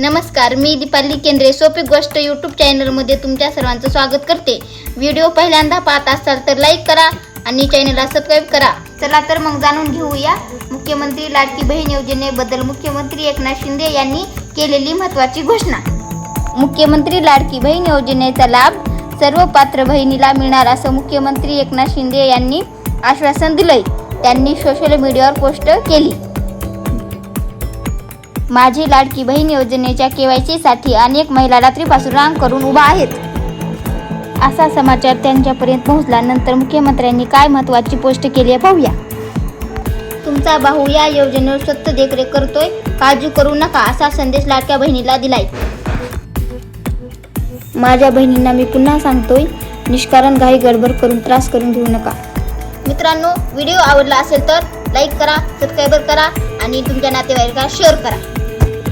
नमस्कार मी दीपाली केंद्रे सोपी गोष्ट यूट्यूब चॅनलमध्ये तुमच्या सर्वांचं स्वागत करते. व्हिडिओ पहिल्यांदा पाहत असाल तर लाईक करा आणि चॅनलला सबस्क्राईब करा. चला तर मग जाणून घेऊया. मुख्यमंत्री लाडकी बहीण योजनेबद्दल मुख्यमंत्री एकनाथ शिंदे यांनी केलेली महत्त्वाची घोषणा. मुख्यमंत्री लाडकी बहीण योजनेचा लाभ सर्व पात्र बहिणीला मिळणार असं मुख्यमंत्री एकनाथ शिंदे यांनी आश्वासन दिलंय. त्यांनी सोशल मीडियावर पोस्ट केली. माझी लाडकी बहीण योजनेच्या केवायसी साठी अनेक महिला रात्रीपासून रांग करून उभा आहेत. असा समाचार त्यांच्यापर्यंत पोहोचला नंतर मुख्यमंत्र्यांनी काय महत्वाची पोस्ट केली आहे पाहूया. तुमचा भाऊ या योजनेवर सत्य देखरेख करतोय काळजी करू नका असा संदेश लाडक्या बहिणीला दिलाय. माझ्या बहिणींना मी पुन्हा सांगतोय निष्कारण घाई गडबड करून त्रास करून घेऊ नका. मित्रांनो व्हिडिओ आवडला असेल तर लाईक करा सबस्क्राईबर करा आणि तुमच्या नातेवाईकांना शेअर करा.